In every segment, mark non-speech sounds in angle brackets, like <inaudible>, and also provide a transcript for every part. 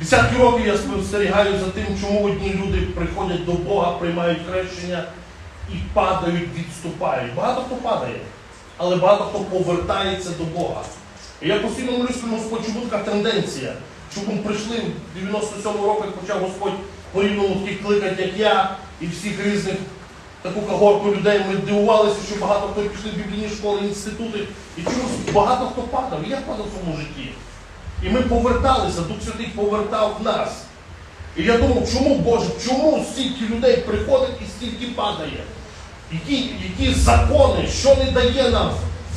Десятки років я спостерігаю за тим, чому одні люди приходять до Бога, приймають хрещення і падають, відступають. Багато хто падає, але багато хто повертається до Бога. І я постійно молюсь, що Господь, чому така тенденція, ми прийшли в 97-му року, як почав Господь по-рівному таких кликати, як я, і всіх різних таку когорту людей. Ми дивувалися, що багато хто пішли в біблійні школи, інститути, і чомусь багато хто падав. І я падав в своєму житті. І ми поверталися, Дух Святий повертав нас. І я думав, чому Боже, чому стільки людей приходить і стільки падає? Які, які закони, що не дає нам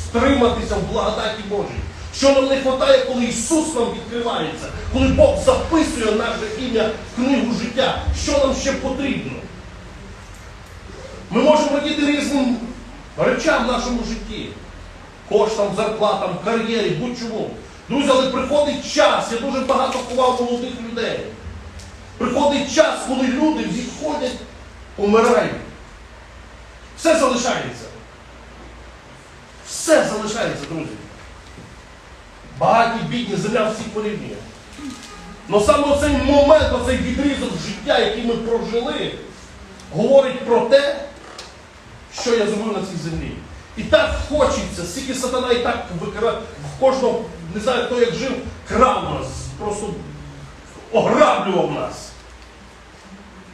втриматися в благодаті Божій? Що нам не вистачає, коли Ісус нам відкривається, коли Бог записує наше ім'я в книгу життя? Що нам ще потрібно? Ми можемо радіти різним речам в нашому житті. Коштам, зарплатам, кар'єрі, будь-чому. Друзі, але приходить час, я дуже багато ховав молодих людей. Приходить час, коли люди відходять, помирають. Все залишається. Все залишається, друзі. Багаті, бідні, земля всіх порівнює. Але саме оцей момент, оцей відрізок життя, який ми прожили, говорить про те, що я зробив на цій землі. І так хочеться, скільки сатана і так викра... в кожного, не знаю, хто як жив, крав нас, просто ограблював нас,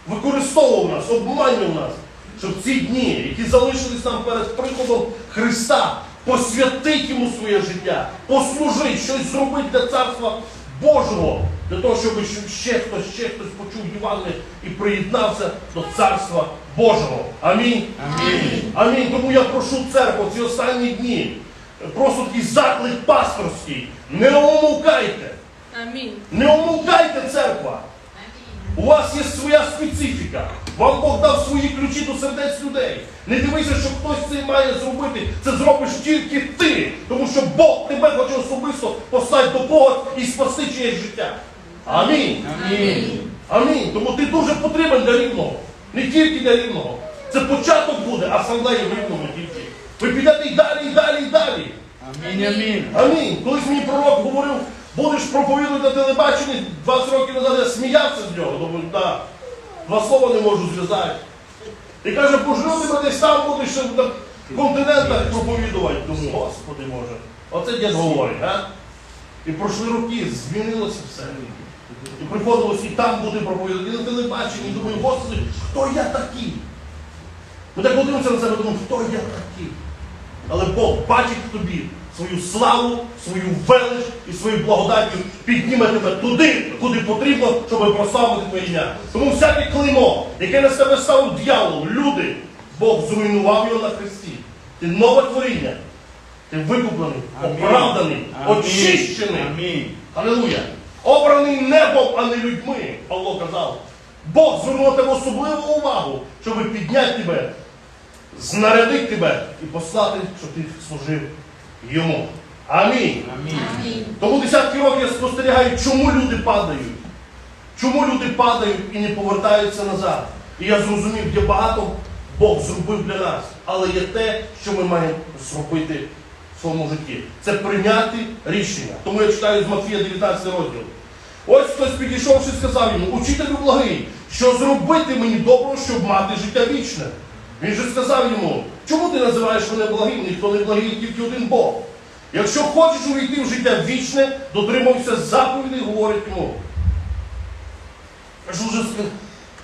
використовував нас, обманював нас, щоб ці дні, які залишились нам перед приходом Христа, посвятити йому своє життя, послужити, щось зробити для Царства Божого, для того, щоб ще хтось, ще хтось почув Євангеліє і приєднався до Царства Божого. Амінь. Амінь. Амінь. Тому я прошу церкву ці останні дні. Просто такий заклик пасторський. Не омовкайте. Амінь. Не омовкайте церква. У вас є своя специфіка. Вам Бог дав свої ключі до сердець людей. Не дивися, що хтось це має зробити. Це зробиш тільки ти. Тому що Бог тебе хоче особисто поставити до Бога і спасти чиєсь життя. Амінь. Амінь. Амінь. Тому ти дуже потрібен для рівного. Не тільки для рівного. Це початок буде асамблеї в рівному тільки. Ви підете і далі, і далі, і далі. Амінь, амінь. Амінь. Колись мені пророк говорив, будеш проповідувати на телебаченні 20 років назад, я сміявся з нього. Думаю, так, два слова не можу зв'язати. І каже, пожив тебе десь там будеш на континентах проповідувати. Думаю, Господи Боже. Оце дід говорить, а? І пройшли роки, змінилося все. І приходилось і там бути проповідати, і на телебаченні. І думаю, Господи, хто я такий? Ми так подивимося на себе, думаємо, хто я такий? Але Бог бачить в тобі свою славу, свою велич і свою благодаттю підніме тебе туди, куди потрібно, щоб прославити твоє ім'я. Тому всяке клеймо, яке на себе ставив дьявол, люди, Бог зруйнував його на хресті. Ти нове творіння. Ти викуплений, Амінь. оправданий, Амінь. очищений. Амінь. Алілуя! Обраний небом, а не людьми, Павло казав. Бог звернув тебе особливу увагу, щоб підняти тебе, знарядити тебе і послати, щоб ти служив йому. Амінь. Амінь. Амінь. Тому десятки років я спостерігаю, чому люди падають. Чому люди падають і не повертаються назад. І я зрозумів, є багато Бог зробив для нас, але є те, що ми маємо зробити в своєму житті. Це прийняти рішення. Тому я читаю з Матфія 19 розділ. Ось хтось підійшовши, сказав йому, учителю благий, що зробити мені доброго, щоб мати життя вічне. Він же сказав йому, чому ти називаєш мене благим? Ніхто не благий, тільки один Бог. Якщо хочеш увійти в життя вічне, дотримуйся заповідей, говорить йому.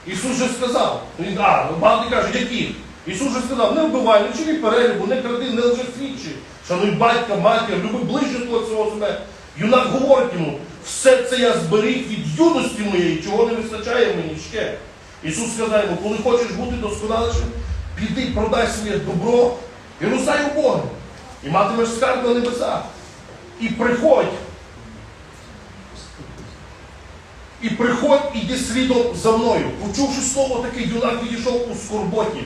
Ісус же сказав, Він, а, багато каже, які? Ісус же сказав, не вбивай, не чини перелюбу, не кради, не лжесвідчи. Шануй батька, матір, люби ближнього свого себе. Юнак говорить йому, все це я зберіг від юності моєї, чого не вистачає мені ще. Ісус сказав йому, коли хочеш бути досконалішим, піди, продай своє добро і роздай у Бога. І матимеш скарб на небесах. І приходь. І приходь, іди слідом за мною. Почувши слово таке, юнак відійшов у скорботі,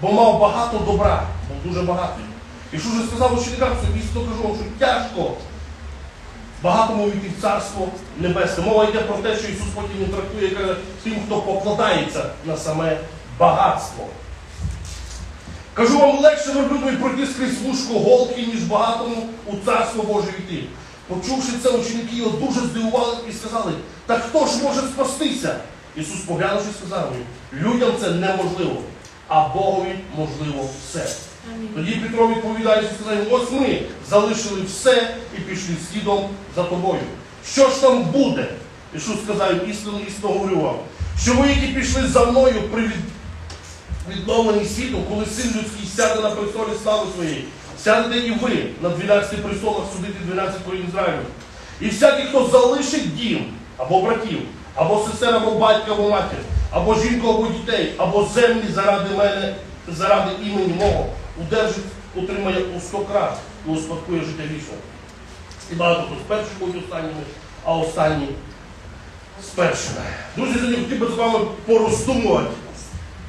бо мав багато добра, був дуже багатий. І що ж сказав ученикам, що дійсно кажу що тяжко багатому війти в царство небесне. Мова йде про те, що Ісус потім він трактує, каже, тим, хто покладається на саме багатство. Кажу вам легше верблюдові пройти скрізь вушко голки, ніж багатому у царство Боже йти. Почувши це, ученики його дуже здивували і сказали, так хто ж може спастися? Ісус поглянувши, сказав їм, людям це неможливо, а Богові можливо все. Амінь. Тоді Петро відповідає і сказав, ось ми залишили все і пішли слідом за тобою. Що ж там буде? Ісус сказав, істину, істину говорю вам, що ви, які пішли за мною при від- відновленні світу, коли син людський сяде на престолі слави своєї, сядете і ви на 12 престолах судити 12 колін Ізраїлю. І всякий, хто залишить дім, або братів, або сестер, або батька, або матір, або жінку, або дітей, або землі заради мене, заради імені мого, удержить, утримає у сто крат і успадкує життя вічне. І багато хто з перших будуть останніми, а останні з першими. Друзі, сьогодні хотів би з вами пороздумувати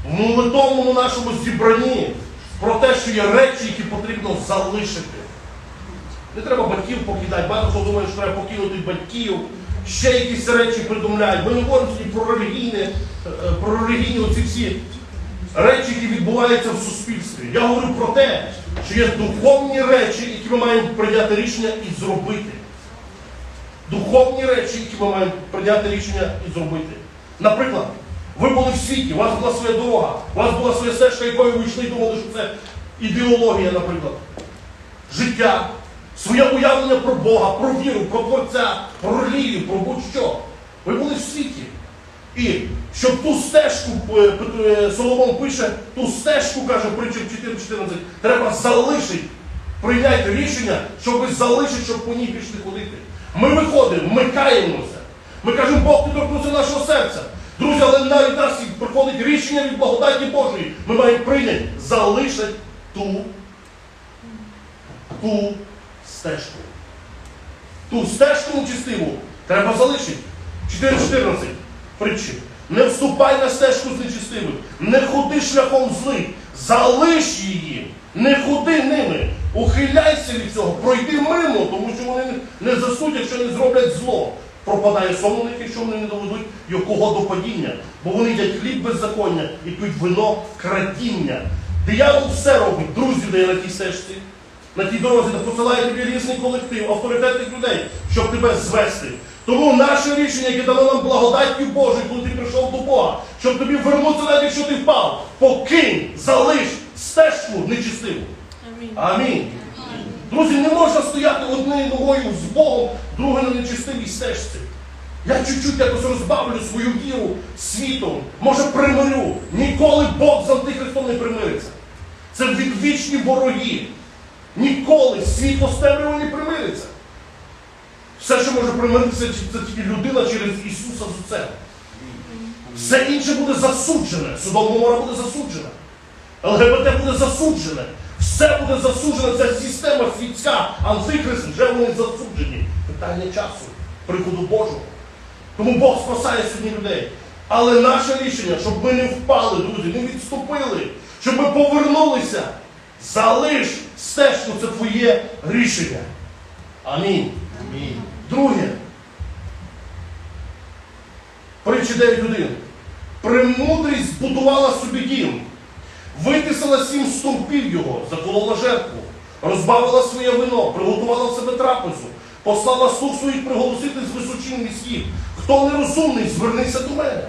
в молитовному нашому зібранні про те, що є речі, які потрібно залишити. Не треба батьків покидати. Багато думає, що треба покинути батьків, ще якісь речі придумляють. Ми не говоримо про релігійне, е, е, про релігійні оці всі речі, які відбуваються в суспільстві. Я говорю про те, що є духовні речі, які ми маємо прийняти рішення і зробити. Духовні речі, які ми маємо прийняти рішення і зробити. Наприклад, ви були в світі, у вас була своя дорога, у вас була своя стежка, якою ви йшли і думали, що це ідеологія, наприклад. Життя, своє уявлення про Бога, про віру, про Творця, про релігію, про будь-що. Ви були в світі. І щоб ту стежку, е, е, Соломон пише, ту стежку, каже в 4.14, треба залишити. Прийняйте рішення, щоб залишити, щоб по ній пішли ходити. Ми виходимо, ми каємося. Ми кажемо, Бог ти торкнувся нашого серця. Друзі, але навіть нас приходить рішення від благодаті Божої. Ми маємо прийняти, залишити ту, ту стежку. Ту стежку нечистиву треба залишити. 4.14. Притчі. Не вступай на стежку з нечистивих, не ходи шляхом злих, залиш її, не ходи ними, ухиляйся від цього, пройди мимо, тому що вони не засудять, якщо не зроблять зло. Пропадає сон якщо вони не доведуть якого до падіння, бо вони їдять хліб беззаконня і п'ють вино крадіння. Диявол все робить, друзів дає на тій стежці, на тій дорозі, де посилає тобі різний колектив, авторитетних людей, щоб тебе звести. Тому наше рішення, яке дало нам благодаттю Божою, коли ти прийшов до Бога, щоб тобі вернутися, навіть якщо ти впав, покинь, залиш стежку нечистиву. Амінь. Амінь. Друзі, не можна стояти однією ногою з Богом, другою на нечистивій стежці. Я чуть-чуть якось розбавлю свою віру світом, може примирю. Ніколи Бог з Антихристом не примириться. Це відвічні вороги. Ніколи світло з не примириться. Все, що може примиритися, це тільки людина через Ісуса з Отцем. Все інше буде засуджене. Судом Гомора буде засуджена. ЛГБТ буде засуджене. Все буде засуджене. Ця система світська, антихрист, вже вони засуджені. Питання часу, приходу Божого. Тому Бог спасає сьогодні людей. Але наше рішення, щоб ми не впали, друзі, не відступили, щоб ми повернулися. Залиш стежку, це твоє рішення. Амінь. Амінь. Друге. Притчі 9.1. Премудрість збудувала собі дім, витисала сім стовпів його, заколола жертву, розбавила своє вино, приготувала себе трапезу, послала слуг своїх приголосити з височин міських. Хто нерозумний, звернися до мене.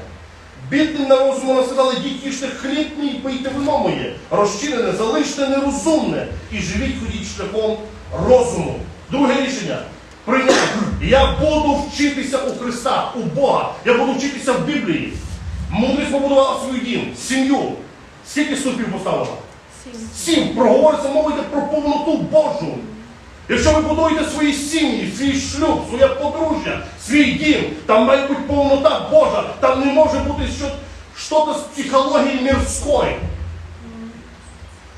Бідним на розуму вона сказала, йдіть їжте хліб мій, пийте вино моє, розчинене, залиште нерозумне і живіть ходіть шляхом розуму. Друге рішення. Прийняти. Я буду вчитися у Христа, у Бога. Я буду вчитися в Біблії. Мудрість побудувала свою дім, сім'ю. Скільки ступів поставила? Сім. Проговориться, мова йде про повноту Божу. Якщо ви будуєте свої сім'ї, свій шлюб, своє подружжя, свій дім, там має бути повнота Божа, там не може бути щось з психології мирської.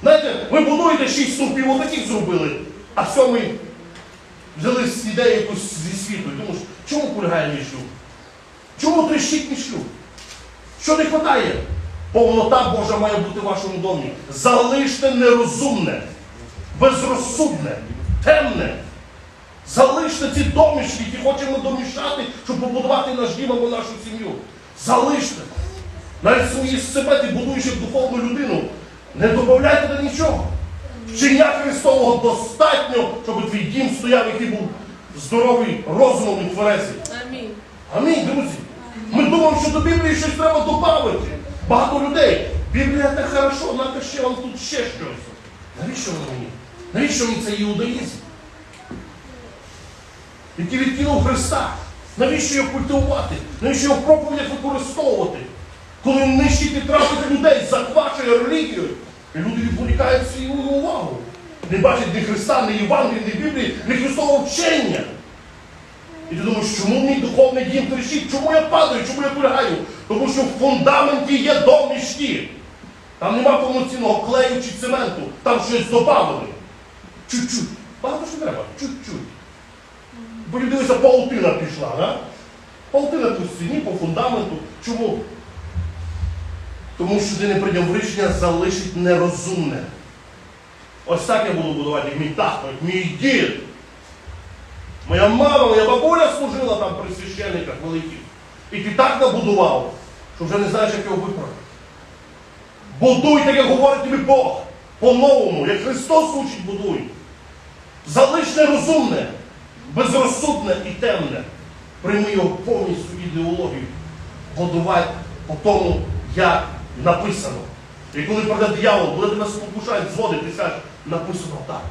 Знаєте, ви будуєте шість стовпів, отаких зробили, а сьомий взяли з ідеї якусь зі світу. І думаєш, чому полягає мій шлюб? Чому тріщить мій шлюб? Що не вистачає? Повнота Божа має бути в вашому домі. Залиште нерозумне, безрозсудне, темне. Залиште ці домішки, які хочемо домішати, щоб побудувати наш дім або нашу сім'ю. Залиште. Навіть свої себе ти будуєш як духовну людину. Не додавайте до нічого. Вчення Христового достатньо, щоб твій дім стояв, який був здоровий розумом і тверезий. Амінь. Амінь, друзі. Ми думаємо, що до Біблії щось треба додати. Багато людей. Біблія так хорошо, напиши вам тут ще щось. Навіщо воно мені? Навіщо мені цей іудаїзм? Який відкинув Христа. Навіщо його культивувати? Навіщо його в проповідях використовувати? Коли нищить і трафить людей, захвачує релігію, і люди відволікають свою увагу. Не бачать ні Христа, ні Євангелії, ні Біблії, ні Христового вчення. І ти думаєш, чому мій духовний дім тріщить? Чому я падаю? Чому я полягаю? Тому що в фундаменті є дом. Там нема повноцінного клею чи цементу, там щось додавали. Чуть-чуть. Багато що треба, чуть-чуть. Бо дивися, паутина пішла, да? Паутина по стіні, по фундаменту. Чому? Тому що ти не прийняв рішення залишить нерозумне. Ось так я буду будувати, як мій тато, як мій дід. Моя мама, моя бабуля служила там при священниках великих. І ти так набудував, що вже не знаєш, як його виправити. Будуй так, як говорить тобі Бог. По-новому, як Христос учить, будуй. Залиш нерозумне, безрозсудне і темне. Прийми його повністю ідеологію. Будувати по тому, як написано. І коли прийде диявол, буде тебе спокушати, зводити, ти скажеш, написано так.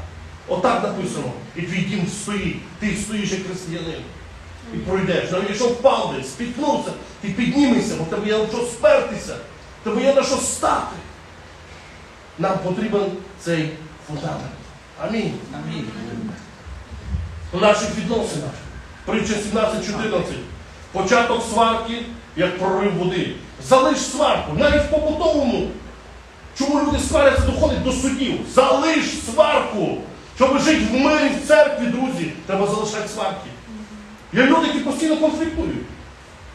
Отак написано. І твій дім стоїть. Ти стоїш як християнин. І пройдеш. Навіть якщо впав десь, спіткнувся, ти піднімешся, бо тебе є на що спертися, тебе є на що стати. Нам потрібен цей фундамент. Амінь. Амінь. У наших відносинах. Притча 17.14. Початок сварки, як прорив води. Залиш сварку, навіть побутовому. Чому люди сваряться, доходять до судів? Залиш сварку. Щоб жити в мирі в церкві, друзі, треба залишати сварки. Є люди, які постійно конфліктують.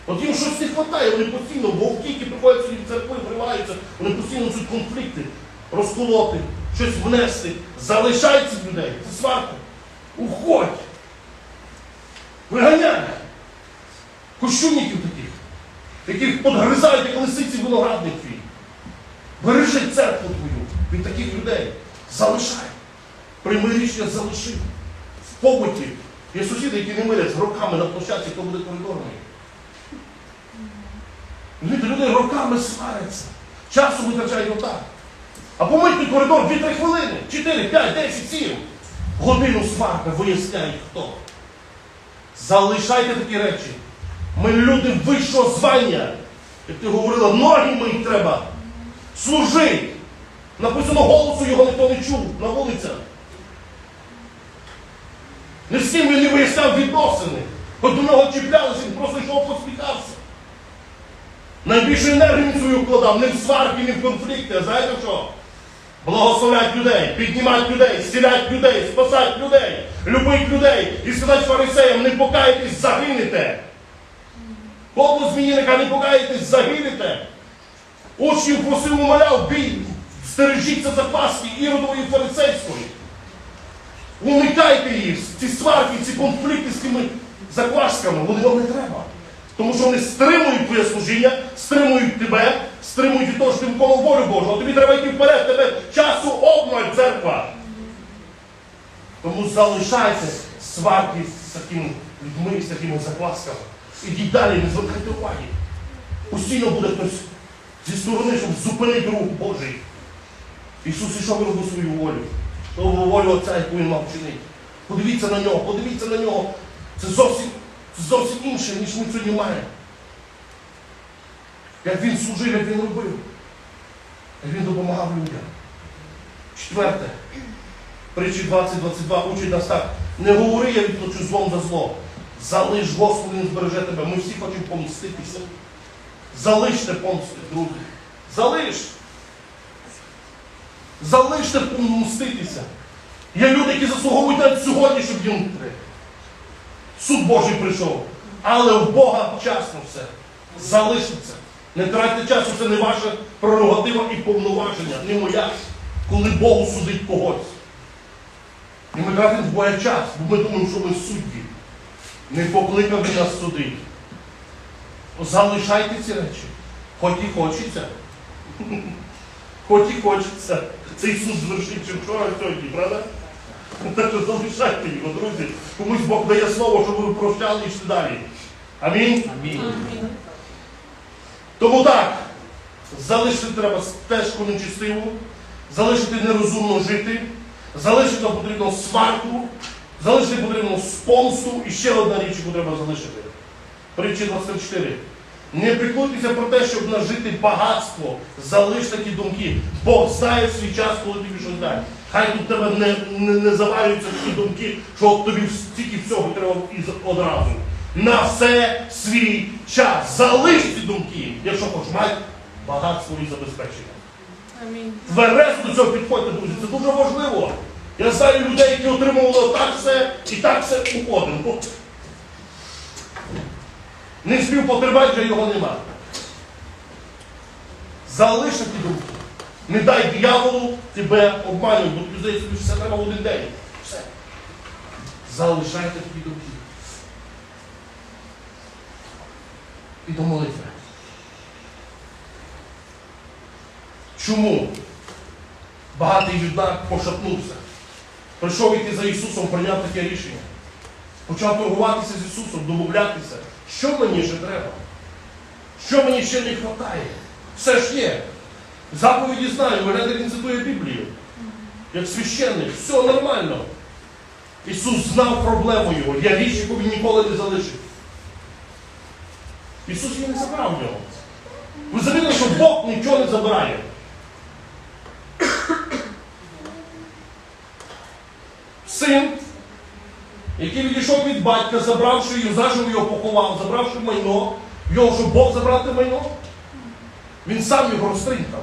От їм щось не вистачає, вони постійно, вовки, які приходять сюди в церкви, вриваються, вони постійно цю конфлікти розколоти, щось внести. Залишай цих людей. Це сварка. Уходь. Виганяй. Кощунників таких, яких подгризають, як лисиці виноградник твій. Бережи церкву твою від таких людей. Залишай. Прийми рішення залиши. В побуті. Є сусіди, які не мирять роками на площадці, хто буде коридорами. Люди, роками сваряться. Часу витрачають отак. А помитний коридор 2-3 хвилини. 4, 5, 10, 7. Годину сварка виясняє хто. Залишайте такі речі. Ми люди вищого звання. Як ти говорила, ноги мої треба. Служи. Написано, голосу його ніхто не чув на вулицях. Не з ким він не виясняв відносини. Хоч до нього чіплялися, він просто йшов посміхався. Найбільшу енергію він свою вкладав не в сварки, не в конфлікти. А знаєте що? Благословлять людей, піднімати людей, зцілять людей, спасати людей, любить людей і сказати фарисеям, не покайтесь, загинете. Подло зміїника, не покаєтесь, загинете. Учнів просив, умоляв, бій, стережіться запаски іродової фарисейської. Уникайте їх, ці сварки, ці конфлікти з цими заквасками, вони вам не треба. Тому що вони стримують твоє служіння, стримують тебе, стримують від того, що ти виконав волю Божу. А тобі треба йти вперед, тебе часу обмаль, церква. Тому залишайте сварки з такими людьми, з такими заквасками. Ідіть далі, не звертайте уваги. Постійно буде хтось зі сторони, щоб зупинити рух Божий. Ісус ішов і робив свою волю. Того волю Отця, яку він мав чинити. Подивіться на нього, подивіться на нього. Це зовсім, це зовсім інше, ніж ми сьогодні маємо. Як він служив, як він робив. Як він допомагав людям. Четверте. Притчі 20-22 учить нас так. Не говори, я відплачу злом за зло. Залиш, Господи, не збереже тебе. Ми всі хочемо помститися. Залиште помсти, друзі. Залиш. Залиште помститися. Є люди, які заслуговують навіть сьогодні, щоб їм треба. Суд Божий прийшов. Але в Бога вчасно все. Залишиться. Не тратьте часу, це не ваша прерогатива і повноваження, не моя, коли Богу судить когось. І ми тратимо в час, бо ми думаємо, що ми судді. Не покликав він нас судити. Залишайте ці речі. Хоч і хочеться. <laughs> Хоч і хочеться. Цей суд звершився вчора сьогодні, правда? Так <laughs> що залишайте його, друзі. Комусь Бог дає слово, щоб ви прощали і йшли далі. Амінь. Амінь. Тому так, залишити треба стежку нечистиву, залишити нерозумно жити, залишити потрібно сварку, залишити потрібно спомсту і ще одна річ, яку треба залишити. Притчі 24. Не піклуйтеся про те, щоб нажити багатство, залиш такі думки. Бог знає свій час, коли тобі щось дай. Хай тут тебе не, не, не завалюються такі думки, що тобі стільки всього треба одразу. На все свій час. Залиш ці думки, якщо хочеш мати багатство і забезпечення. Амінь. До цього підходьте, друзі. Це дуже важливо. Я знаю людей, які отримували так все і так все уходимо. Не спів потримати, вже його нема. Залиш ті думки. Не дай дияволу тебе обманювати, бо тобі здається, що все треба в один день. Все. Залишайте такі думки. І до молитви. Чому багатий юнак пошатнувся? Прийшов іти за Ісусом, прийняв таке рішення. Почав торгуватися з Ісусом, домовлятися. Що мені ще треба? Що мені ще не вистачає? Все ж є. Заповіді знаю, мене він цитує Біблію. Як священник, все нормально. Ісус знав проблему його. Я річ, яку він ніколи не залишив. Ісус її не забрав нього. Ви замітили, що Бог нічого не забирає. Син, який відійшов від батька, забравши його, заживо його поховав, забравши майно, його що Бог забрати майно, він сам його розтринкав.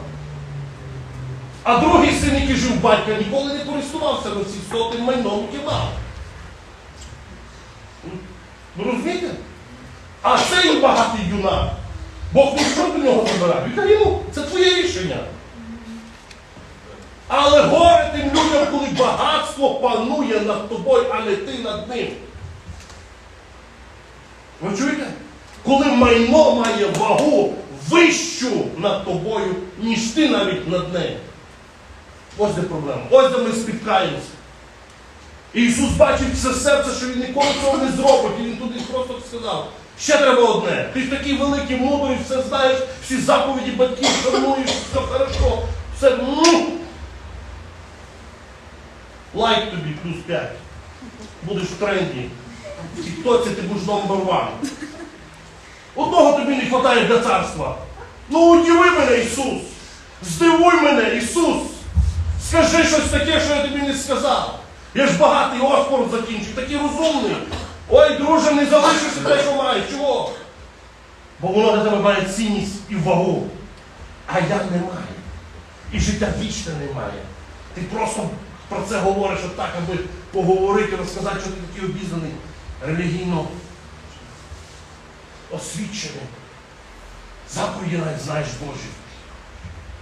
А другий син, який жив батька, ніколи не користувався на цих сотим майном, яке мав. Ви розумієте? А цей багатий юнак, Бог нічого до нього забирав. Він йому, це твоє рішення. Але горе тим людям, коли багатство панує над тобою, а не ти над ним. Ви чуєте? Коли майно має вагу вищу над тобою, ніж ти навіть над нею. Ось де проблема. Ось де ми спіткаємося. І Ісус бачить це серце, що він ніколи цього не зробить. І він туди просто сказав. Ще треба одне. Ти ж такий великий, мудрий, все знаєш, всі заповіді батьків шануєш, все хорошо. Все. Лайк тобі плюс 5. Будеш в тренді. В тіктоці ти будеш номер ван. Одного тобі не вистачає для царства. Ну удиви мене, Ісус! Здивуй мене, Ісус! Скажи щось таке, що я тобі не сказав. Я ж багатий Оксфорд закінчив, такий розумний. Ой, друже, не залишишся те, що маєш. Чого? Бо воно для тебе має цінність і вагу. А я не маю. І життя вічне немає. Ти просто про це говориш отак, аби поговорити, розказати, що ти такий обізнаний, релігійно освічений. Заповіді навіть знаєш Божі.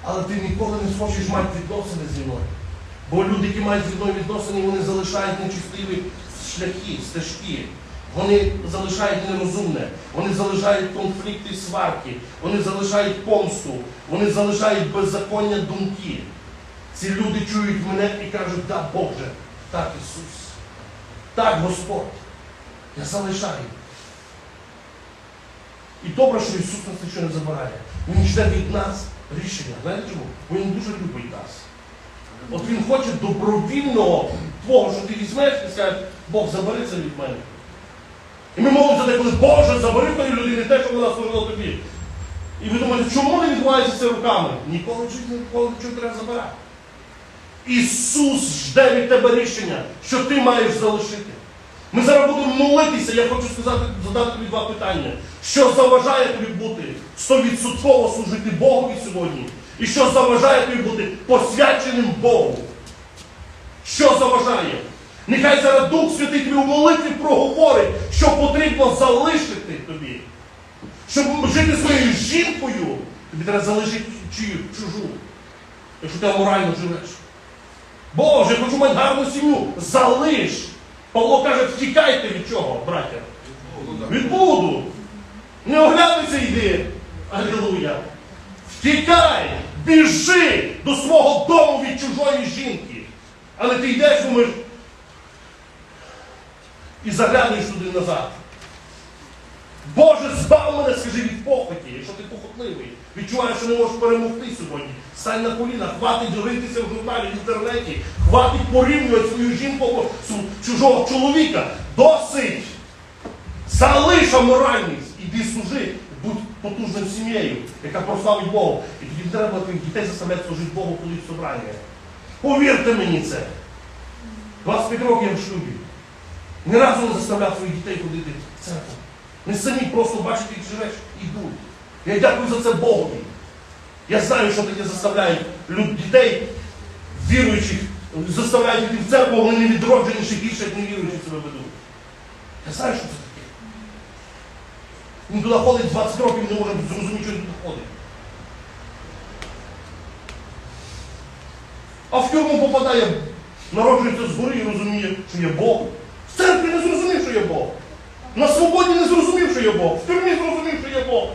Але ти ніколи не схочеш мати відносини зі мною. Бо люди, які мають зі мною відносини, вони залишають нечистиві шляхи, стежки. Вони залишають нерозумне, вони залишають конфлікти, сварки, вони залишають помсту, вони залишають беззаконня думки. Ці люди чують мене і кажуть, да, Боже, так Ісус, так Господь. Я залишаю. І добре, що Ісус нас нічого не забирає. Він жде від нас рішення. Знаєте чому? Бо Він дуже любить нас. От Він хоче добровільного твого, що ти візьмеш і скажеш, Бог, забери це від мене. І ми молимося деколи, Боже, забери тої людини те, що вона служила тобі. І ви думаєте, чому не відбувається це руками? Ніколи ніколи нічого треба забирати. Ісус жде від тебе рішення, що ти маєш залишити. Ми зараз будемо молитися, я хочу сказати, задати тобі два питання. Що заважає тобі бути стовідсотково служити Богові сьогодні? І що заважає тобі бути посвяченим Богу? Що заважає? Нехай зараз Дух Святий тобі у молитві проговорить, що потрібно залишити тобі. Щоб жити своєю жінкою, тобі треба залишити чию, чужу. Якщо ти аморально живеш. Боже, хочу мати гарну сім'ю. Залиш. Павло каже, втікайте від чого, браття? Від буду. Не оглядайся йди. Алілуя. Втікай, біжи до свого дому від чужої жінки. Але ти йдеш, думаєш, і заглянеш туди назад. Боже, збав мене, скажи, від похоті, якщо ти похотливий. Відчуваєш, що не можеш перемогти сьогодні. Стань на коліна, хватить ритися в журналі в інтернеті, хватить порівнювати свою жінку чужого чоловіка. Досить! Залиш аморальність, іди служи, будь потужною сім'єю, яка прославить Бога. І тоді треба твоїх дітей заставляти служити Богу, коли собрання. Повірте мені це. 25 років я в шлюбі. Ні разу не заставляв своїх дітей ходити в церкву. Вони самі просто бачать, як живеш, і йдуть. Я дякую за це Богові. Я знаю, що таке заставляють дітей, віруючих, заставляють йти в церкву, вони не відроджені ще більше, як невіруючі себе ведуть. Я знаю, що це таке. Він туди ходить 20 років не може зрозуміти, що він туди ходить. А в тюрму попадає, народжується згори і розуміє, що є Бог. В церкві не зрозумів, що є Бог. На свободі не зрозумів, що є Бог. В тюрмі зрозумів, що є Бог.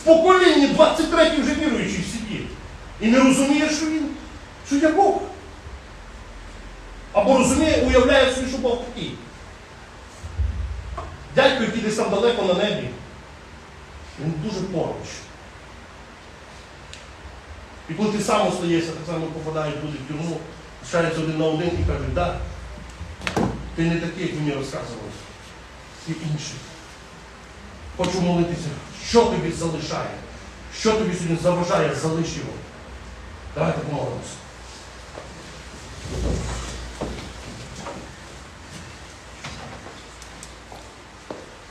В поколінні 23 вже віруючий сидить. І не розуміє, що він, що є Бог. Або розуміє, уявляє собі, що Бог такий. Дядько, який десь там далеко на небі, він дуже поруч. І коли ти сам остаєшся, так само попадають люди в тюрму, лишаються один на один і кажуть, да, ти не такий, як мені розказували. Ти інший. Хочу молитися, що тобі залишає, що тобі сьогодні заважає, залиш його. Давайте помолимося.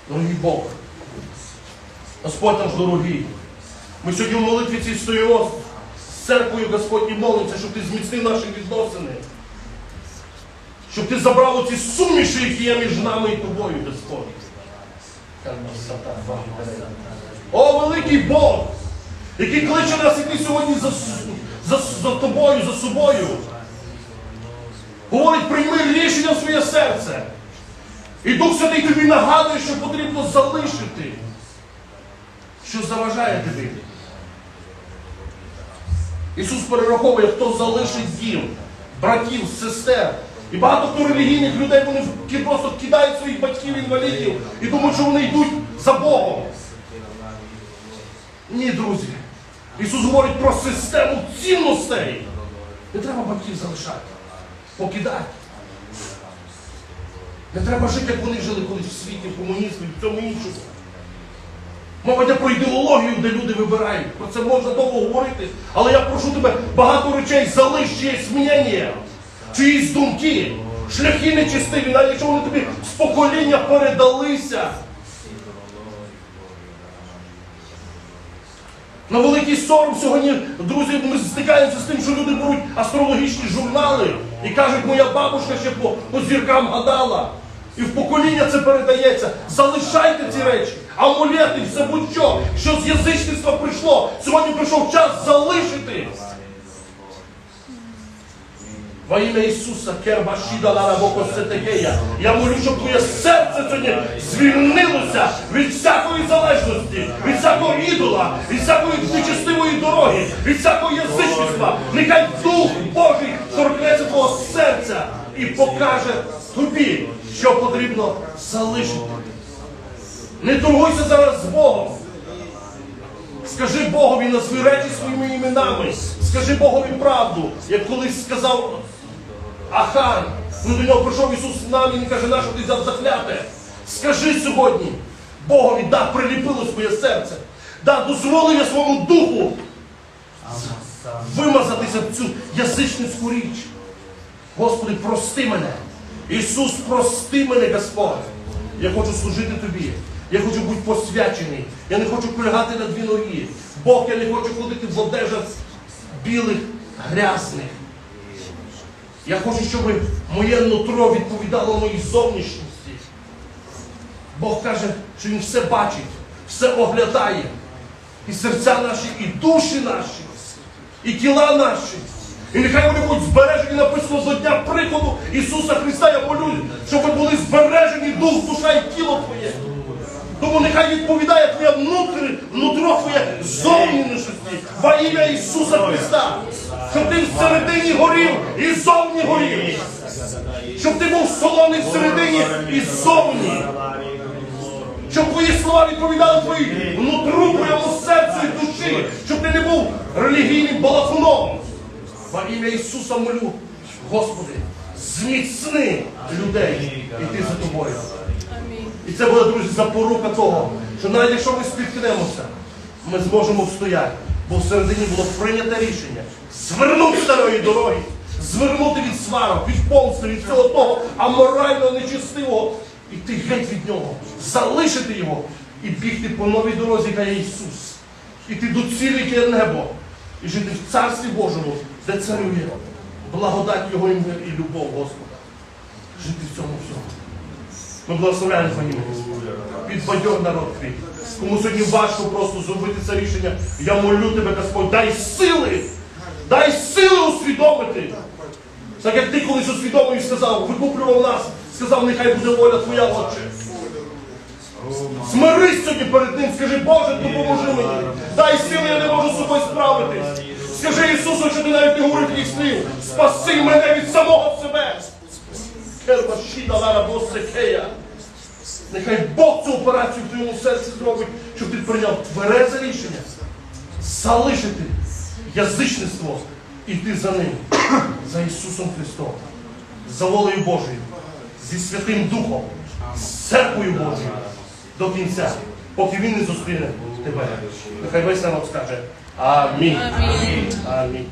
Дорогий Бог, Господь наш дорогий. Ми сьогодні в молитві цій стоїмо з церквою Господь і молимося, щоб ти зміцнив наші відносини. Щоб ти забрав оці суміші, які є між нами і тобою, Господь. О, великий Бог, який кличе нас іти сьогодні за, за, за тобою, за собою. Говорить, прийми рішення в своє серце. І Дух Святий тобі нагадує, що потрібно залишити, що заважає тобі. Ісус перераховує, хто залишить дім, братів, сестер. І багато хто релігійних людей вони просто кидають своїх батьків інвалідів і думають, що вони йдуть за Богом. Ні, друзі. Ісус говорить про систему цінностей. Не треба батьків залишати, покидати. Не треба жити, як вони жили колись в світі, в комунізмі, в цьому іншому. Мова йде про ідеологію, де люди вибирають. Про це можна довго говорити. Але я прошу тебе, багато речей залиш чиєсь мнення, чиїсь думки, шляхи нечистиві, навіть якщо вони тобі з покоління передалися. На великий сором сьогодні, друзі, ми стикаємося з тим, що люди беруть астрологічні журнали і кажуть, моя бабушка ще по, по зіркам гадала. І в покоління це передається. Залишайте ці речі. Амулети, все будь-що, що з язичництва прийшло. Сьогодні прийшов час залишити. Во ім'я Ісуса, Кербашіда Ларабокосетегея. Я молю, щоб твоє серце сьогодні звільнилося від всякої залежності, від всякого ідола, від всякої нечестивої дороги, від всякого язичництва. Нехай Дух Божий торкнеться твого серця і покаже тобі, що потрібно залишити. Не торгуйся зараз з Богом. Скажи Богові назви речі своїми іменами. Скажи Богові правду, як колись сказав Ахан. Коли до нього прийшов Ісус нам і він каже, нащо ти взяв закляте? Скажи сьогодні, Богові, да, приліпило своє серце. Да, дозволив я своєму духу вимазатися в цю язичницьку річ. Господи, прости мене. Ісус, прости мене, Господь. Я хочу служити тобі. Я хочу бути посвячений. Я не хочу полягати на дві ноги. Бог, я не хочу ходити в одежах білих, грязних. Я хочу, щоб моє нутро відповідало моїй зовнішності. Бог каже, що Він все бачить, все оглядає. І серця наші, і душі наші, і тіла наші. І нехай вони будуть збережені, написано до дня приходу Ісуса Христа. Я молюсь, щоб ви були збережені дух, душа і тіло твоє. Тому нехай відповідає твоє внутрі, внутро твоє зовнішності во ім'я Ісуса Христа. Щоб ти всередині горів і зовні горів. Щоб ти був солоний всередині. і ззовні. Щоб твої слова відповідали твої внутру, твоєму серцю і душі, щоб ти не був релігійним балахуном. Во ім'я Ісуса молю, Господи, зміцни людей іти за тобою. І це буде, друзі, запорука того, що навіть якщо ми спіткнемося, ми зможемо встояти. Бо всередині було прийнято рішення звернути старої дороги, звернути від сварок, від помсти, від всього того аморального, нечистивого, іти геть від нього, залишити його і бігти по новій дорозі, яка є Ісус. Іти до цілі, небо, і жити в Царстві Божому, де царює благодать Його ім'я і любов Господа. Жити в цьому всьому. Ми благословляємо Твоє ім'я. Підбадьор народ твій. Кому сьогодні важко просто зробити це рішення, я молю тебе, Господь, дай сили, дай сили усвідомити. Так як ти колись усвідомив і сказав, викуплював нас, сказав, нехай буде воля твоя, Отче. Смирись сьогодні перед ним, скажи, Боже, допоможи мені. Дай сили, я не можу з собою справитись. Скажи Ісусу, що ти навіть не говорив їх слів. Спаси мене від самого себе. Кермашіда лара босекея. Нехай Бог цю операцію в твоєму серці зробить, щоб ти прийняв тверезе рішення залишити язичництво і йти за ним, за Ісусом Христом, за волею Божою, зі Святим Духом, з церквою Божою до кінця, поки Він не зустріне тебе. Нехай весь народ скаже Амінь. Амінь. Амінь.